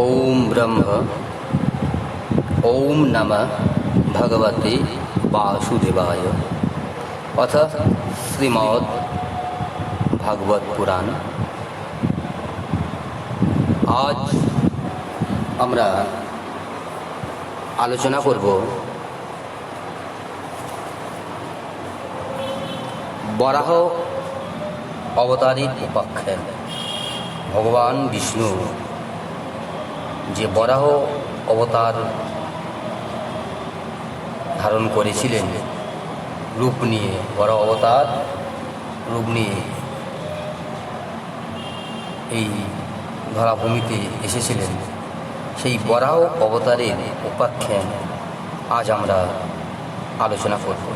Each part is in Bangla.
ओम ব্রহ্ম ओम नम, भगवती বাসুদেবায় अथ श्रीमद भगवत পুরাণ আজ আমরা আলোচনা করব বরাহ অবতারী পক্ষে। ভগবান বিষ্ণু যে বরাহ অবতার ধারণ করেছিলেন রূপ নিয়ে বড় অবতার রূপ নিয়ে এই ধরাভূমিতে এসেছিলেন। সেই বরাহ অবতারের উপাখ্যান আজ আমরা আলোচনা করব।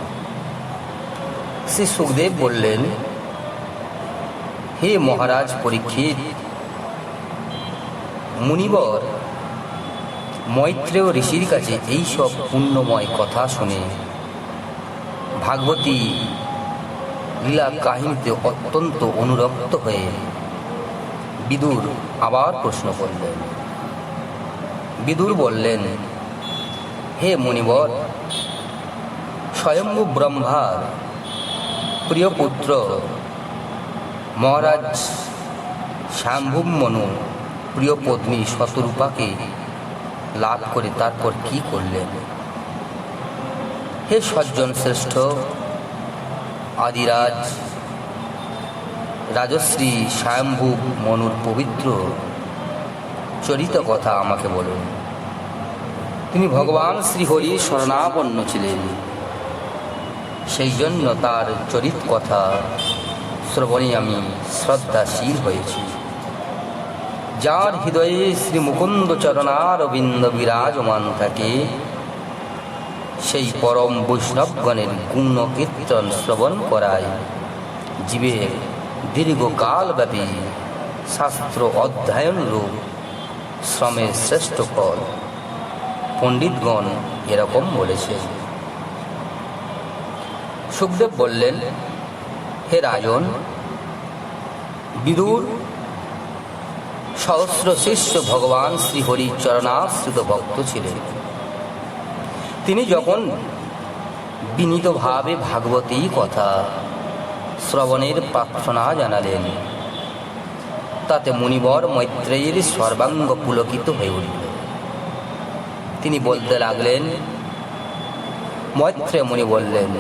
শ্রী সুখদেব বললেন, হে মহারাজ পরীক্ষিত, মুনিবর মৈত্রেয় ঋষির কাছে এই সব পুণ্যময় কথা শুনে ভাগবতী লীলা কাহিনীতে অত্যন্ত অনুরক্ত হয়ে বিদুর আবার প্রশ্ন করলেন। বিদুর বললেন, হে মণিবর স্বয়ম্ভু ব্রহ্মার প্রিয় পুত্র, মহারাজ শ্যাম্ভুম মনু প্রিয় পত্নী শতরূপাকে লাভ করে, তারপর কি করলেন হে সজ্জন শ্রেষ্ঠ, আদিরাজ, রাজশ্রী, স্বয়ম্ভু, মনুর পবিত্র, চরিত কথা আমাকে বলুন। তিনি ভগবান শ্রীহরি শরণাপন্ন ছিলেন। সেই জন্য তার চরিত কথা শ্রবণে আমি শ্রদ্ধাশীল হয়েছি। যার হৃদয়ে শ্রী মুকুন্দ চরণারবিন্দ বিরাজমান থাকে, সেই পরম বৈষ্ণবগণের গুণ কীর্তন শ্রবণ করায় জীবের দীর্ঘকালব্যাপী শাস্ত্র অধ্যয়ন রূপ শ্রমের শ্রেষ্ঠ ফল। পণ্ডিতগণ এরকম বলেছে। সুখদেব বললেন, হে রাজন, বিদুর সহস্র শিষ্য ভগবান শ্রীহরি চরণাশ্রিত ভক্ত ছিলেন। তিনি যখন বিনীতভাবে ভাগবতী কথা শ্রবণের প্রার্থনা জানালেন, তাতে মুনিবর মৈত্রেয়ীর সর্বাঙ্গ পুলকিত হয়ে উঠল। তিনি বলতে লাগলেন মৈত্রে মুনি বললেন,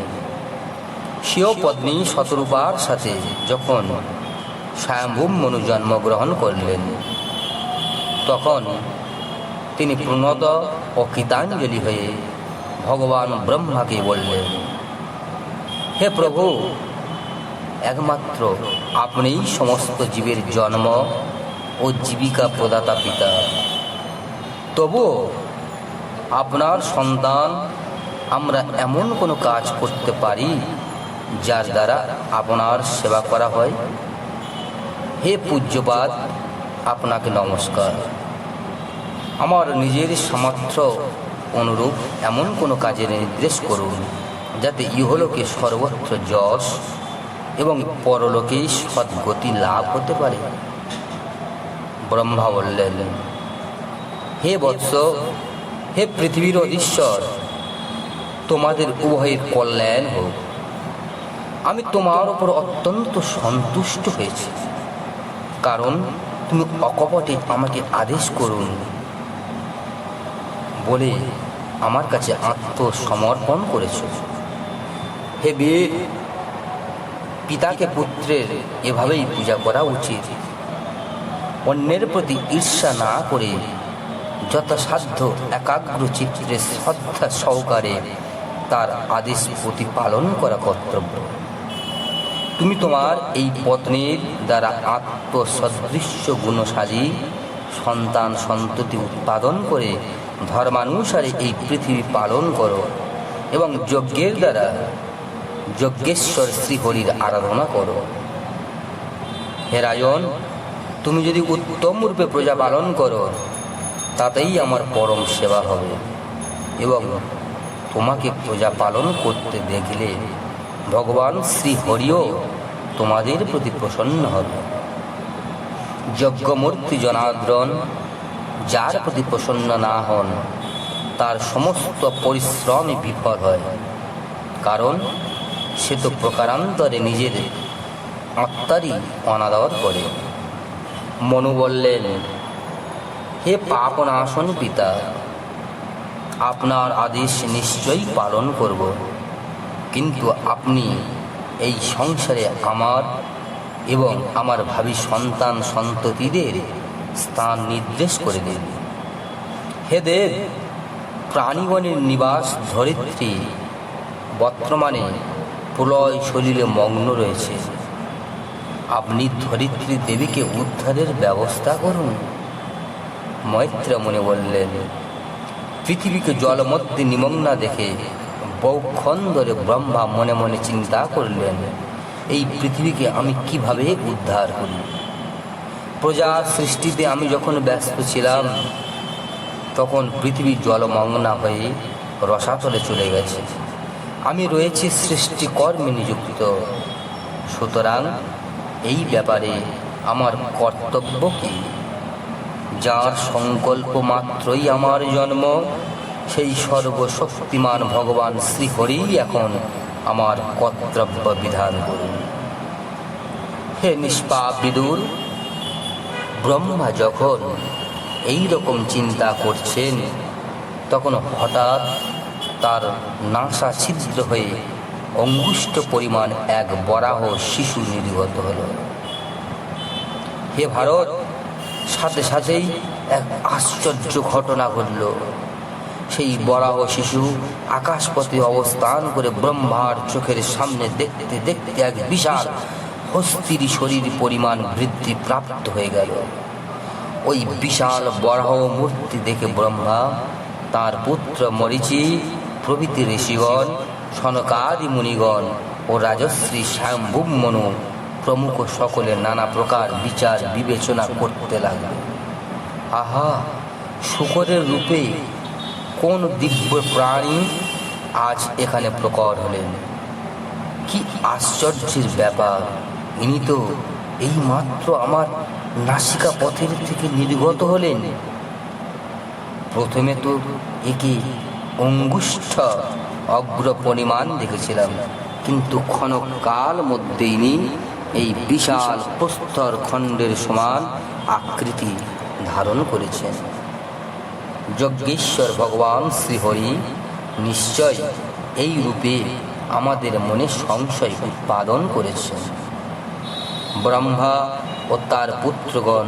স্বীয় পত্নী শতরূপার সাথে যখন স্বয়ম্ভূম মনু জন্মগ্রহণ করলেন তখন তিনি প্রণত ও কৃতাঞ্জলি হয়ে ভগবান ব্রহ্মাকে বললেন, হে প্রভু, একমাত্র আপনিই সমস্ত জীবের জন্ম ও জীবিকা প্রদাতা পিতা। তবুও আপনার সন্তান আমরা এমন কোনো কাজ করতে পারি যার দ্বারা আপনার সেবা করা হয়? হে পূজ্যপাদ আপনাকে নমস্কার। আমার নিজের সামর্থ্য অনুরূপ এমন কোনো কাজের নির্দেশ করুন, যাতে ইহলোকে সর্বত্র যশ এবং পরলোকে সদ্গতি লাভ হতে পারে। ব্রহ্মা বললেন, হে বৎস, হে পৃথিবীর অধীশ্বর, তোমাদের উভয়ের কল্যাণ হোক। আমি তোমার ওপর অত্যন্ত সন্তুষ্ট হয়েছি। কারণ তুমি অকপটে আমাকে আদেশ করুন বলে আমার কাছে আত্মসমর্পণ করেছ। হে বীর, পিতাকে পুত্রের এভাবেই পূজা করা উচিত। অন্যের প্রতি ঈর্ষা না করে যথাসাধ্য একাগ্র চিত্রে শ্রদ্ধা সহকারে তার আদেশ প্রতিপালন করা কর্তব্য। তুমি তোমার এই পত্নীর দ্বারা আত্মসদৃশ্য গুণশালী সন্তান সন্ততি উৎপাদন করে ধর্মানুসারে এই পৃথিবী পালন করো এবং যজ্ঞের দ্বারা যজ্ঞেশ্বর শ্রীহরির আরাধনা করো। হে রাজন তুমি যদি উত্তম রূপে প্রজা পালন করো, তাতেই আমার পরম সেবা হবে এবং তোমাকে প্রজা পালন করতে দেখলে ভগবান শ্রীহরিও তোমাদের প্রতি প্রসন্ন হবে। যজ্ঞমূর্তি জনার্দন, যার প্রতি প্রসন্ন না হন, তার সমস্ত পরিশ্রমই বিফল হয়। কারণ সে তো প্রকারান্তরে নিজের আত্মারই অনাদর করে। মনু বললেন, হে পাপনাশন পিতা, আপনার আদেশ নিশ্চয়ই পালন করব। কিন্তু আপনি এই সংসারে আমার এবং আমার ভাবি সন্তান সন্ততিদের স্থান নির্দেশ করে দিন। হে দেব, প্রাণীগণের নিবাস ধরিত্রী, বর্তমানে প্রলয় শরীরে মগ্ন রয়েছে। আপনি ধরিত্রী দেবীকে উদ্ধারের ব্যবস্থা করুন। মৈত্র মনে বললেন, পৃথিবীকে জলমধ্যে নিমগ্না দেখে বহুক্ষণ ধরে ব্রহ্মা মনে মনে চিন্তা করলেন, এই পৃথিবীকে আমি কীভাবে উদ্ধার করি? প্রজা সৃষ্টিতে আমি যখন ব্যস্ত ছিলাম, তখন পৃথিবী জলমগ্না হয়ে রসাতলে চলে গেছে। আমি রয়েছি সৃষ্টিকর্মে নিযুক্ত। সুতরাং এই ব্যাপারে আমার কর্তব্য কি? যার সংকল্প মাত্রই আমার জন্ম সেই সর্বশক্তিমান ভগবান শ্রীহরি এখন আমার কর্তব্য বিধান করুন। হে নিষ্পাপ বিদুর ব্রহ্মা যখন এই রকম চিন্তা করছেন, তখন হঠাৎ তার নাসা ছিদ্র হয়ে অঙ্গুষ্ঠ পরিমাণ এক বরাহ শিশু নির্গত হল। হে ভারত, সাথে সাথেই এক আশ্চর্য ঘটনা ঘটল। সেই বরাহ শিশু আকাশপথে অবস্থান করে ব্রহ্মার চোখের সামনে দেখতে দেখতে এক বিশাল হস্তির শরীর পরিমাণ বৃদ্ধি প্রাপ্ত হয়ে গেল। ওই বিশাল বরাহ মূর্তি দেখে ব্রহ্মা তার পুত্র মরিচি, প্রভৃতি ঋষিগণ, সনকাদি মুনিগণ ও রাজশ্রী স্বয়ম্ভুব মনু প্রমুখ সকলে নানা প্রকার বিচার বিবেচনা করতে লাগল। আহা, শুকরের রূপে কোন দিব্য প্রাণী আজ এখানে প্রকট হলেন? কি আশ্চর্যের ব্যাপার, ইনি তো এই মাত্র আমার নাসিকা পথের থেকে নির্গত হলেন। প্রথমে তো একে অঙ্গুষ্ঠ অগ্র পরিমাণ দেখেছিলাম, কিন্তু ক্ষণকাল মধ্যে ইনি এই বিশাল প্রস্তর খণ্ডের সমান আকৃতি ধারণ করেছেন। যজ্ঞেশ্বর ভগবান শ্রীহরি, নিশ্চয় এই রূপে আমাদের মনে সংশয় উৎপাদন করেছেন। ব্রহ্মা ও তার পুত্রগণ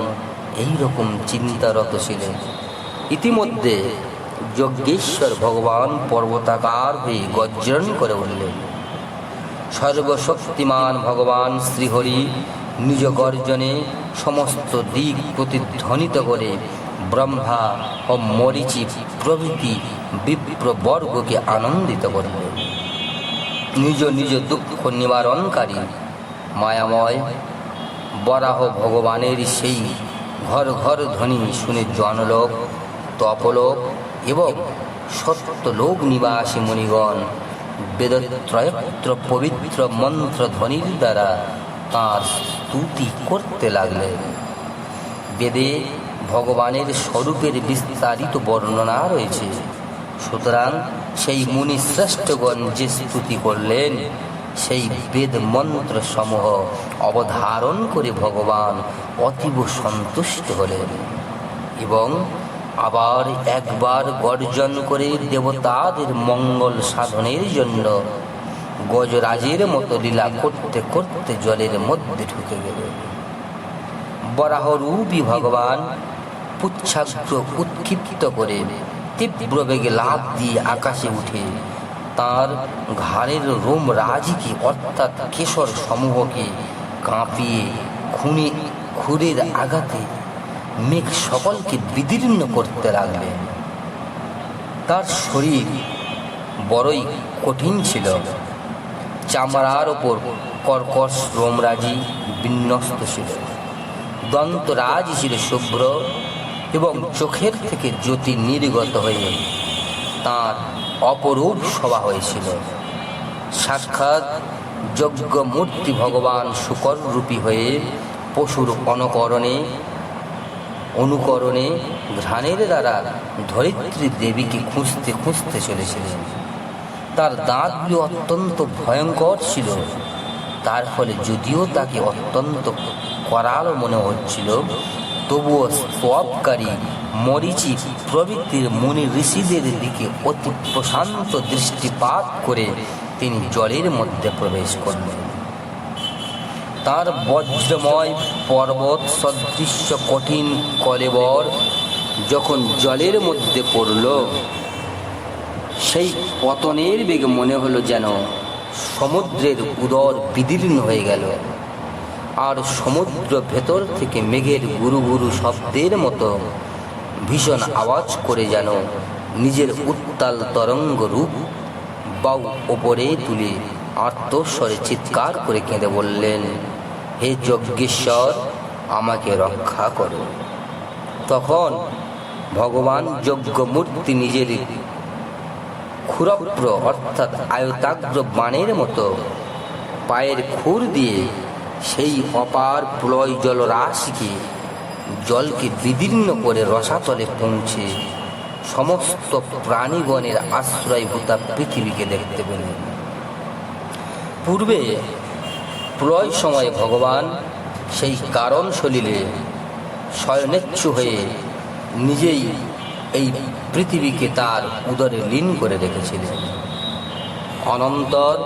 এই রকম চিন্তারত ছিলেন। ইতিমধ্যে যজ্ঞেশ্বর ভগবান পর্বতাকার হয়ে গর্জন করে উঠলেন। সর্বশক্তিমান ভগবান শ্রীহরি নিজ গর্জনে সমস্ত দিক প্রতিধ্বনিত করে ব্রহ্মা ও মরিচি প্রভৃতি বিপ্রবর্গকে আনন্দিত করলেন নিজ নিজ দুঃখ নিবারণকারী, মায়াময়, বরাহ ভগবানের সেই ঘর ঘর ধ্বনি শুনে জনলোক, তপলোক এবং সত্যলোক নিবাসী মুনিগণ বেদত্রয়ত্র পবিত্র মন্ত্র ধ্বনির দ্বারা তাঁর স্তুতি করতে লাগলেন। বেদে ভগবানের স্বরূপের বিস্তারিত বর্ণনা রয়েছে। সুতরাং সেই মুনি শ্রেষ্ঠগণ যে স্তুতি করলেন, সেই বেদ মন্ত্র সমূহ অবধারণ করে ভগবান অতীব সন্তুষ্ট হলেন এবং আবার একবার গর্জন করে দেবতাদের মঙ্গল সাধনের জন্য গজরাজের মতো লীলা করতে করতে জলের মধ্যে ঢুকে গেল বরাহরূপী ভগবান পুচ্ছাগ্র উৎক্ষিপ্ত করে তীব্র বেগে লাভ দিয়ে আকাশে উঠে। তার ঘাড়ের রোম রাজিকে, অর্থাৎ কেশর সমূহকে কাঁপিয়ে খুনে, খুরের আঘাতে মেঘ সকলকে বিদীর্ণ করতে লাগলেন। তার শরীর বড়ই কঠিন ছিল। চামড়ার ওপর কর্কশ রোমরাজি বিন্যস্ত ছিল। দন্তরাজ ছিল শুভ্র এবং চোখের থেকে জ্যোতি নির্গত হয়ে তার অপরূপ সভা হয়েছিল। সাক্ষাৎ যজ্ঞ মূর্তি ভগবান শুকর রূপী হয়ে পশুর অনকরণে, অনুকরণে ঘ্রাণের দ্বারা ধরিত্রী দেবীকে খুঁজতে খুঁজতে চলেছিলেন। তার দাঁতগুলি অত্যন্ত ভয়ঙ্কর ছিল। তার ফলে যদিও তাকে অত্যন্ত করাল মনে হচ্ছিল, তবুও সবকারী মরিচি প্রভৃতির মুনি ঋষিদের দিকে অতি প্রশান্ত দৃষ্টিপাত করে তিনি জলের মধ্যে প্রবেশ করলেন। তার বজ্রময় পর্বত সদৃশ্য কঠিন কলেবর যখন জলের মধ্যে পড়ল, সেই পতনের বেগে মনে হলো যেন সমুদ্রের উদর বিদীর্ণ হয়ে গেল। আর সমুদ্র ভেতর থেকে মেঘের গুরু গুরু শব্দের মতো ভীষণ আওয়াজ করে যেন নিজের উত্তাল তরঙ্গ রূপ বাউ ওপরে তুলে আত্মস্বরে চিৎকার করে কেঁদে বললেন, হে যজ্ঞেশ্বর, আমাকে রক্ষা করো। তখন ভগবান যজ্ঞমূর্তি নিজের ক্ষুরপ্র অর্থাৎ আয়তাগ্র বাণের মতো পায়ের খুর দিয়ে সেই অপার প্রলয় জলরাশিকে জলকে বিদীর্ণ করে রসাতলে পৌঁছে সমস্ত প্রাণীগণের আশ্রয়ভূতা পৃথিবীকে দেখতে পেলেন। পূর্বে প্রলয় সময়ে ভগবান সেই কারণ সলিলে স্বয়নেচ্ছু হয়ে নিজেই এই পৃথিবীকে তার উদরে লীন করে রেখেছিলেন। অনন্তর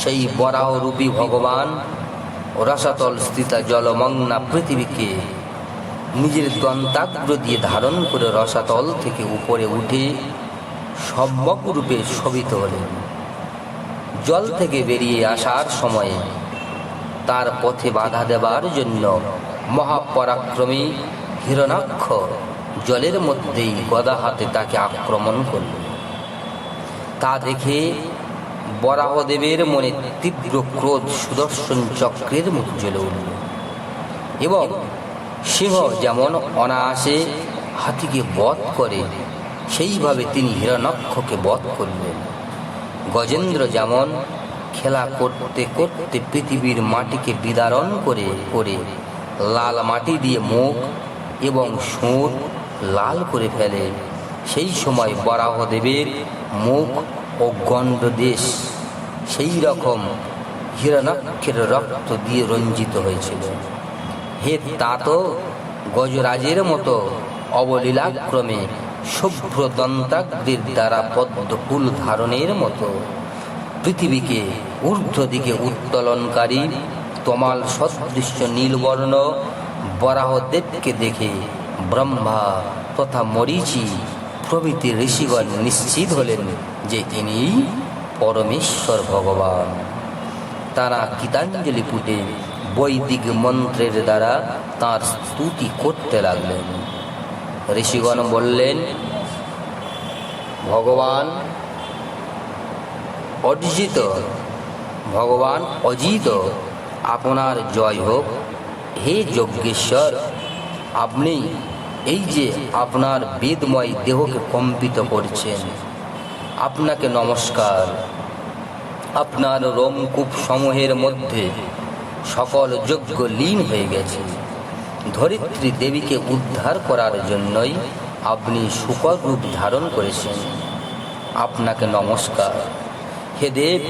সেই বরাহরূপী ভগবান রসাতল স্থিতা জলমগ্না পৃথিবীকে নিজের দন্তাগ্র দিয়ে ধারণ করে রসাতল থেকে উপরে উঠে সম্যক রূপে শোভিত হলেন। জল থেকে বেরিয়ে আসার সময়ে তার পথে বাধা দেবার জন্য মহাপরাক্রমী হিরণাক্ষ জলের মধ্যেই গদা হাতে তাকে আক্রমণ করল। তা দেখে বরাহদেবের মনে তীব্র ক্রোধ সুদর্শন চক্রের মুখ জ্বলে উঠল। এবং সিংহ যেমন অনায়াসে হাতিকে বধ করে, সেইভাবে তিনি হিরণাক্ষকে বধ করলেন। গজেন্দ্র যেমন খেলা করতে করতে পৃথিবীর মাটিকে বিদারণ করে করে লাল মাটি দিয়ে মুখ এবং সুর লাল করে ফেলে, সেই সময় বরাহদেবের মুখ ও গণ্ডদেশ সেই রকম হিরণাক্ষের রক্ত দিয়ে রঞ্জিত হয়েছিল। হে তাত গজরাজের মতো অবলীলাক্রমে শুভ্র দন্তাগ্রের দ্বারা পদ্মফুল ধারণের মতো পৃথিবীকে ঊর্ধ্ব দিকে উত্তোলনকারী তমাল সদৃশ্য নীলবর্ণ বরাহদেবকে দেখে ব্রহ্মা তথা মরিচি প্রভৃতি ঋষিগণ নিশ্চিত হলেন যে ইনি পরমেশ্বর ভগবান। তারা গীতাঞ্জলি পুটে বৈদিক মন্ত্রের দ্বারা তার স্তুতি করতে লাগলেন। ঋষিগণ বললেন, ভগবান অর্জিত, ভগবান অজিত, আপনার জয় হোক। হে যজ্ঞেশ্বর, আপনি এই যে আপনার বেদময় দেহকে কম্পিত করছেন, আপনাকে নমস্কার। আপনার রোমকূপ সমূহের মধ্যে সকল যজ্ঞ লীন হয়ে গেছে। ধরিত্রী দেবীকে উদ্ধার করার জন্যই আপনি শুকর রূপ ধারণ করেছেন। আপনাকে নমস্কার। হে দেব,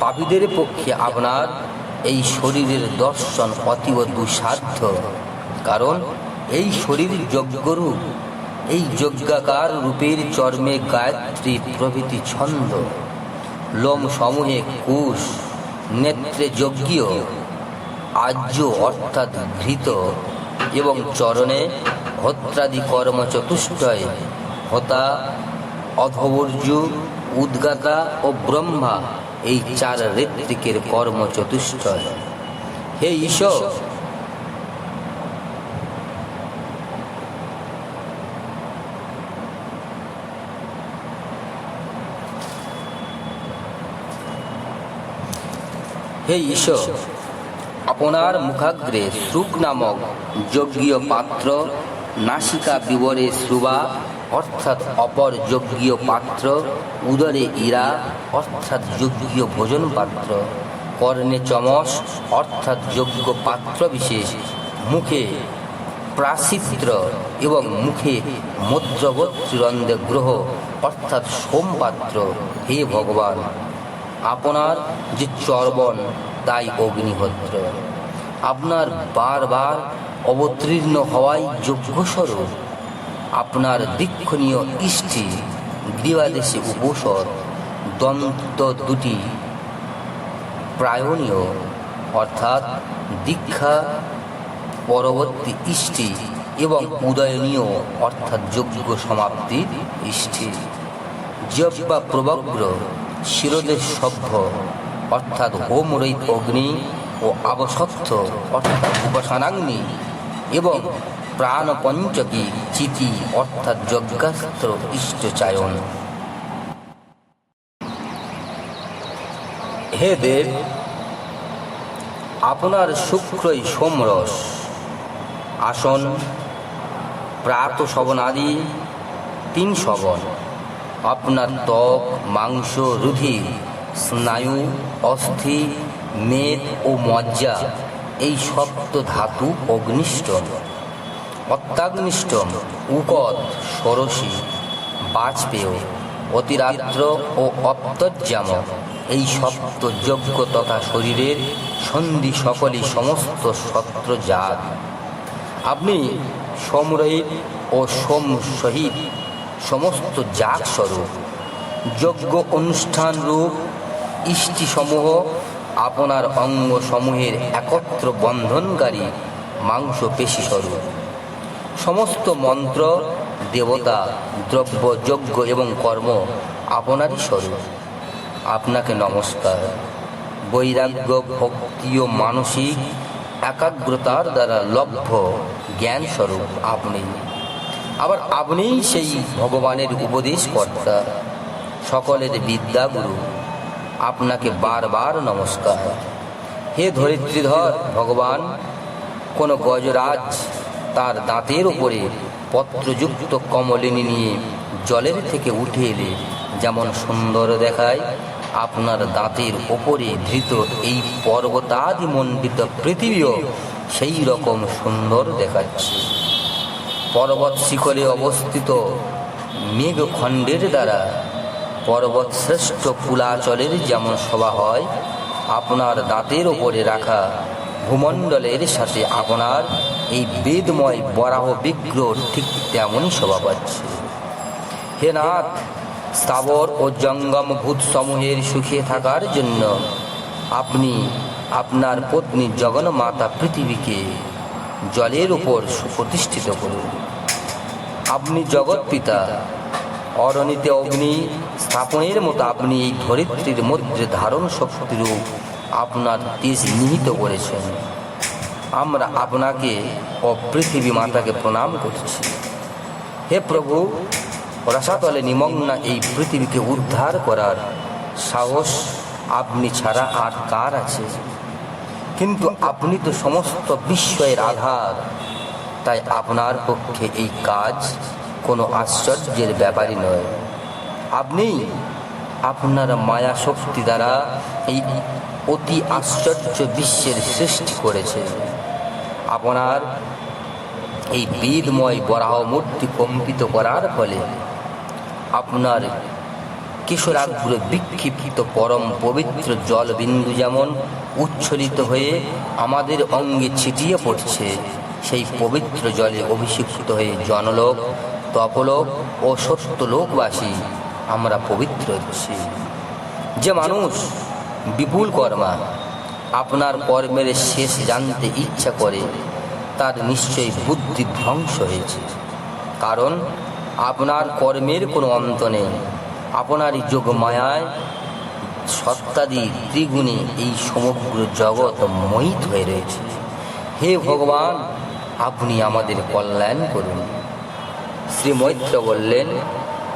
পাপীদের পক্ষে আপনার এই শরীরের দর্শন অতীব দুঃসাধ্য। কারণ এই শরীর যজ্ঞরূপ, এই যজ্ঞাকার রূপের চর্মে গায়ত্রী প্রভৃতি ছন্দ। লোম সমূহে কুশ নেত্রে যজ্ঞীয় আজ্য অর্থাৎ ঘৃত এবং চরণে হত্রাদি কর্ম চতুষ্টয় হতা অধবর্য উদ্গাতা ও ব্রহ্মা এই চার ঋত্বিকের কর্ম চতুষ্টয় হে ঈশ্বর হে ঈশ্বর, আপনার মুখাগ্রে শ্রুক নামক যজ্ঞীয় পাত্র নাসিকা বিবরে শ্রুবা, অর্থাৎ অপর যজ্ঞীয় পাত্র, উদরে ইরা, অর্থাৎ যজ্ঞীয় ভোজন পাত্র, কর্ণে চমস, অর্থাৎ যজ্ঞ পাত্র বিশেষ, মুখে প্রাচিত্র এবং মুখে মধ্যবর্তী রন্ধে গ্রহ, অর্থাৎ সোমপাত্র, হে ভগবান। আপনার যে চর্বণ, তাই অগ্নিহোত্র। আপনার বারবার অবতীর্ণ হওয়াই যোগ্যস্বরূপ। আপনার দীক্ষণীয় ইষ্টি গৃহাদেশে উপসর দন্ত দুটি প্রায়ণীয়, অর্থাৎ দীক্ষা, পরবর্তী ইষ্টি এবং উদয়নীয়, অর্থাৎ যোগ্য সমাপ্তির ইষ্টি। জব বা প্রবগ্র শিরোদের সভ্য, অর্থাৎ হোম রৈত অগ্নি ও আবসত্থ অর্থাৎ উপাসনাগ্নি এবং প্রাণ পঞ্চকী চিতি, অর্থাৎ যজ্ঞাস্ত্র ইষ্টচায়ন। হে দেব, আপনার শুক্রই সোমরস। আসন, প্রাত শবনাদি, তিন শবন। আপনার ত্বক, মাংস রুধির স্নায়ু, অস্থি, মেদ ও মজ্জা, এই সপ্ত ধাতু অগ্নিষ্টম অত্যাগ্নিষ্টম উকত ষোড়শী বাজপেয়, অতিরাত্র ও অপ্তজ্জাম এই সপ্ত যজ্ঞ তথা শরীরের সন্ধি সকলই সমস্ত সত্র জাত আপনি সমরহিত ও সোম সহিত সমস্ত জাগ স্বরূপ যজ্ঞ অনুষ্ঠান রূপ, ইষ্টিসমূহ আপনার অঙ্গ সমূহের একত্র বন্ধনকারী মাংস পেশি স্বরূপ সমস্ত মন্ত্র, দেবতা, দ্রব্য, যজ্ঞ এবং কর্ম আপনারই স্বরূপ। আপনাকে নমস্কার। বৈরাগ্য, ভক্তি ও মানসিক একাগ্রতার দ্বারা লভ্য জ্ঞান স্বরূপ আপনি। আবার আপনিই সেই ভগবানের উপদেশকর্তা সকলের বিদ্যাগুরু আপনাকে বারবার নমস্কার। হে ধরিত্রীধর ভগবান, কোন গজরাজ তার দাঁতের উপরে পত্রযুক্ত কমলিনী নিয়ে জলের থেকে উঠে এলে যেমন সুন্দর দেখায়, আপনার দাঁতের ওপরে ধৃত এই পর্বতাদি মণ্ডিত পৃথিবীও সেই রকম সুন্দর দেখাচ্ছে। পর্বত শিখরে অবস্থিত মেঘখণ্ডের দ্বারা পর্বত শ্রেষ্ঠ কুলাচলের যেমন শোভা হয়, আপনার দাঁতের ওপরে রাখা ভূমণ্ডলের সাথে আপনার এই বেদময় বরাহ বিগ্রহ ঠিক তেমনই শোভা পাচ্ছে। হে নাথ, স্থাবর ও জঙ্গম ভূত সমূহের সুখে থাকার জন্য আপনি আপনার পত্নী জগন্মাতা পৃথিবীকে জলের উপর সুপ্রতিষ্ঠিত করুন। আপনি জগৎ পিতা। অরণিতে অগ্নি স্থাপনের মতো আপনি এই ধরিত্রীর মধ্যে ধারণ শক্তিরূপ আপনার তেজ নিহিত করেছেন। আমরা আপনাকে ও পৃথিবী মাতাকে প্রণাম করছি। হে প্রভু, রসাতলে নিমগ্না এই পৃথিবীকে উদ্ধার করার সাহস আপনি ছাড়া আর কার আছে? কিন্তু আপনি তো সমস্ত বিস্ময়ের আধার। তাই আপনার পক্ষে এই কাজ কোনো আশ্চর্যের ব্যাপারই নয়। আপনি আপনার মায়া শক্তি দ্বারা এই অতি আশ্চর্য বিশ্বের সৃষ্টি করেছে আপনার এই বেদময় বরাহ মূর্তি কম্পিত করার ফলে আপনার কিশোরাগ্র বিক্ষিপ্ত পরম পবিত্র জলবিন্দু যেমন উচ্ছলিত হয়ে আমাদের অঙ্গে ছিটিয়ে পড়ছে, সেই পবিত্র জলে অভিষিক্ত হয়ে জনলোক, তপলোক ও সত্যলোকবাসী আমরা পবিত্র হচ্ছি। যে মানুষ বিপুল কর্মা, আপনার কর্মের শেষ জানতে ইচ্ছা করে, তার নিশ্চয়ই বুদ্ধি ধ্বংস হয়েছে। কারণ আপনার কর্মের কোনো অন্ত নেই। আপনারই যোগ মায়ায় সত্তাদি ত্রিগুণে এই সমগ্র জগৎ মোহিত হয়ে রয়েছে। হে ভগবান, আপনি আমাদের কল্যাণ করুন। শ্রী মৈত্র বললেন,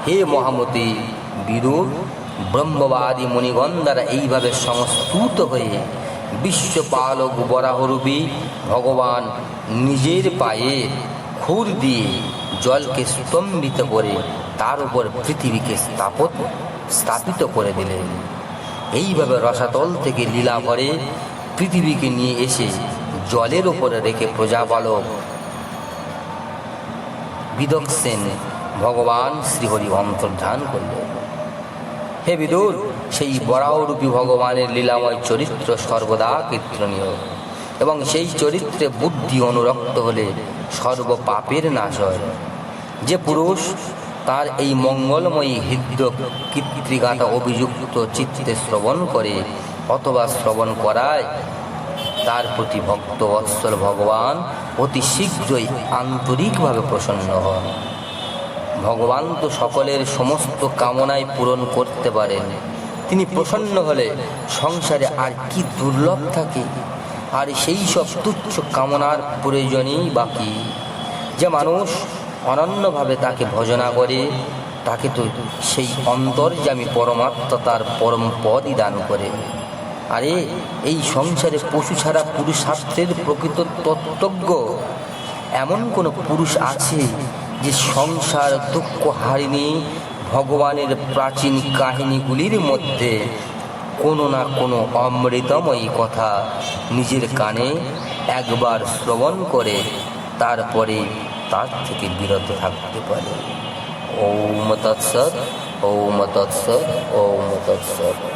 হে মহামতি বিদুর ব্রহ্মবাদী মণিগণ দ্বারা এইভাবে সংস্তুত হয়ে বিশ্বপালক বরাহরূপী ভগবান নিজের পায়ে খুর দিয়ে জলকে স্তম্ভিত করে তার উপর পৃথিবীকে স্থাপত, স্থাপিত করে দিলেন। এইভাবে রসাতল থেকে লীলা ভরে পৃথিবীকে নিয়ে এসে জলের ওপরে রেখে প্রজাপালক বিদক সেন ভগবান শ্রীহরি অন্তর্ধান করলেন। হে বিদুর, সেই বরাহরূপী ভগবানের লীলাময় চরিত্র সর্বদা কীর্তনীয় এবং সেই চরিত্রে বুদ্ধি অনুরক্ত হলে সর্ব পাপের নাশ হয়। যে পুরুষ তার এই মঙ্গলময়ী হৃদ্য কীর্তিগাথা অভিযুক্ত চিত্তে শ্রবণ করে অথবা শ্রবণ করায়। তার প্রতি ভক্ত বৎসল ভগবান অতি শীঘ্রই আন্তরিকভাবে প্রসন্ন হন। ভগবান তো সকলের সমস্ত কামনাই পূরণ করতে পারেন। তিনি প্রসন্ন হলে সংসারে আর কি দুর্লভ থাকে, আর সেই সব তুচ্ছ কামনার প্রয়োজনই বাকি। যে মানুষ অনন্যভাবে তাকে ভজনা করে, তাকে তো সেই অন্তর্যামী পরমাত্মা, তার পরম পদই দান করে। আরে, এই সংসারে পশু ছাড়া পুরুষার্থের প্রকৃত তত্ত্বজ্ঞ এমন কোনো পুরুষ আছে যে সংসার দুঃখ হারিনি ভগবানের প্রাচীন কাহিনীগুলির মধ্যে কোনো না কোনো অমৃতময়ী কথা নিজের কানে একবার শ্রবণ করে, তারপরে তার থেকে বিরত থাকতে পারে। ও তৎসৎ ওম তৎসৎ ওম তৎসৎ।